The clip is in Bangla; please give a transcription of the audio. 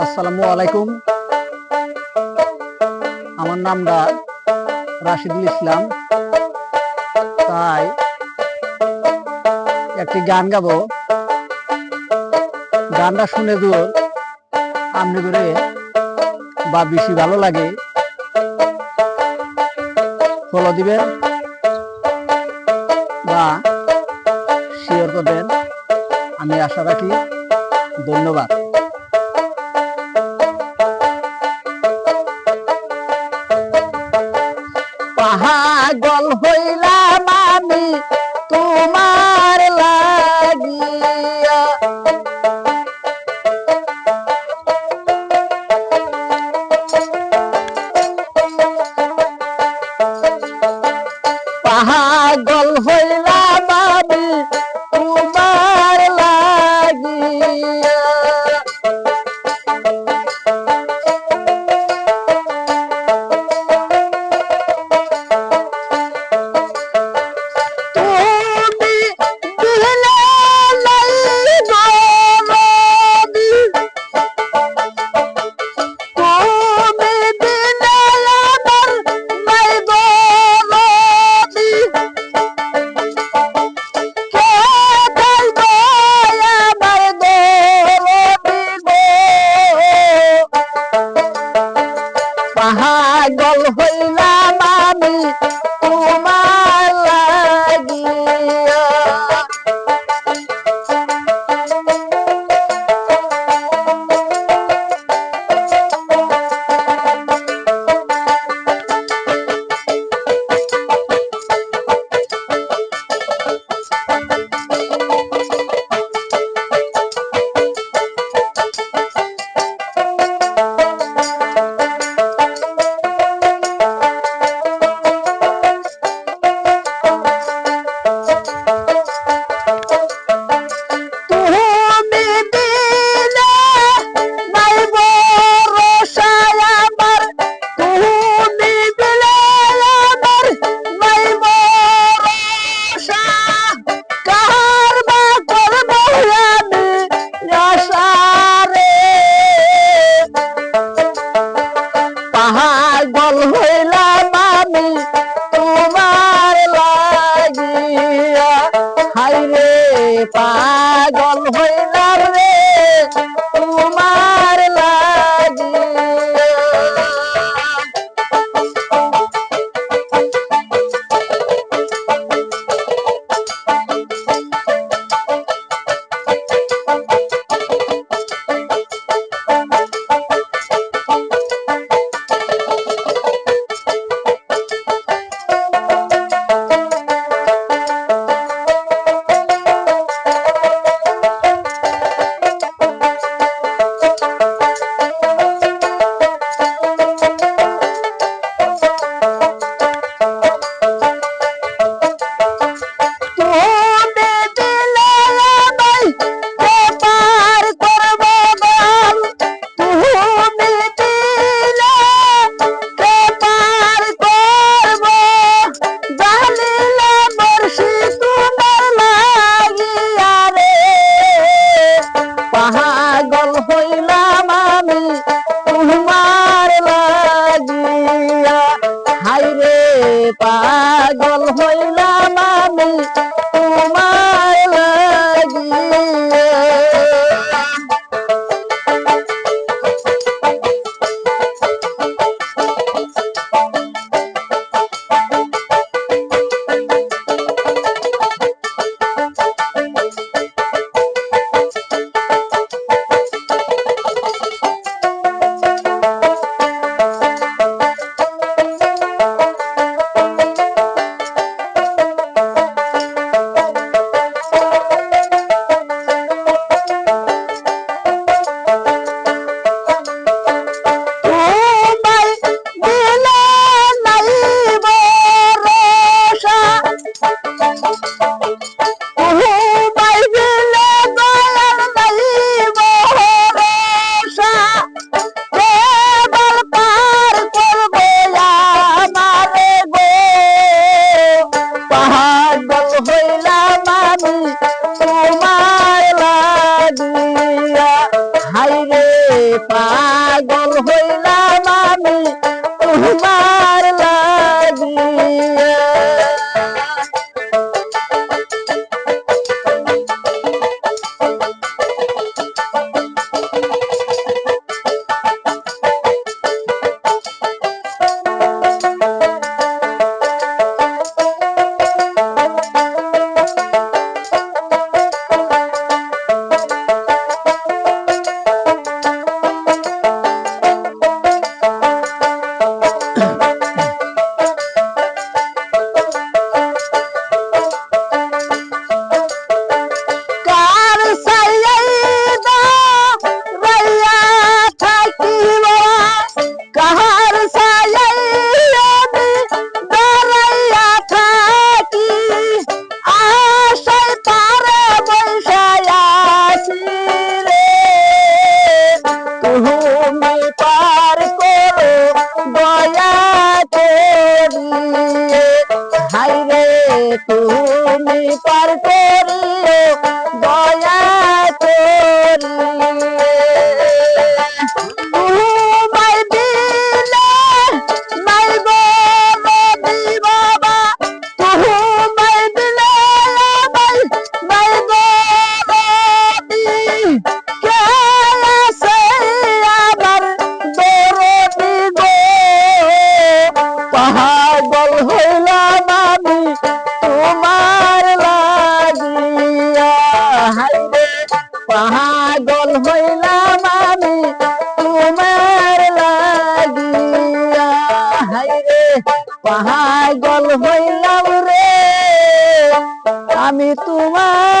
আসসালামু আলাইকুম। আমার নামটা রাশিদুল ইসলাম। তাই একটি গান গাবো। গানটা শুনে দূর আমনি করে বা বেশি ভালো লাগে। ফলো দিবেন বা শেয়ার করবেন। আমি আশা রাখি ধন্যবাদ। পাগল হইলাম আমি তোমার লাগিয়া। পাগল হইলাম পাগল পাগল হইলাম পাগল হইলাম আমি তোমার লাগিয়া। হাইরে পাগল হইলাম তুমি পার করিও দয়া করিও হাই গল হইলাম রে। আমি তোমার